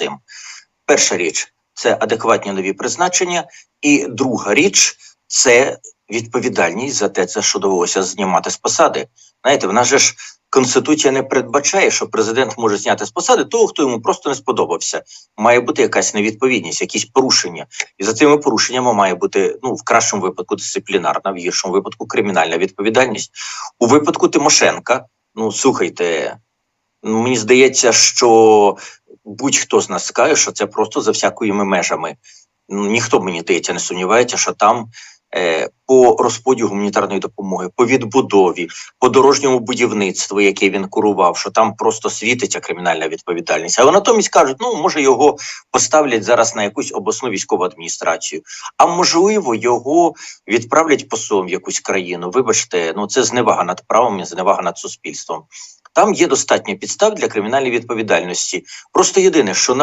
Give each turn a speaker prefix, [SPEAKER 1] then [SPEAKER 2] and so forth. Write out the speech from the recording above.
[SPEAKER 1] тим. Перша річ це адекватні нові призначення, і друга річ це відповідальність за те, за що довелося знімати з посади. Знаєте, в нас же ж конституція не передбачає, що президент може зняти з посади того, хто йому просто не сподобався. Має бути якась невідповідність, якісь порушення, і за цими порушеннями має бути ну в кращому випадку дисциплінарна, в гіршому випадку кримінальна відповідальність. У випадку Тимошенка, ну слухайте, ну, мені здається, що будь-хто з нас скаже, що це просто за всякими межами. Ну, ніхто мені здається не сумнівається, що там е, по розподілу гуманітарної допомоги, по відбудові, по дорожньому будівництву, яке він курував, що там просто світиться кримінальна відповідальність. Але натомість кажуть, ну може його поставлять зараз на якусь обласну військову адміністрацію, а можливо, його відправлять послом в якусь країну. Вибачте, ну це зневага над правом, зневага над суспільством. Там є достатньо підстав для кримінальної відповідальності. Просто єдине, що на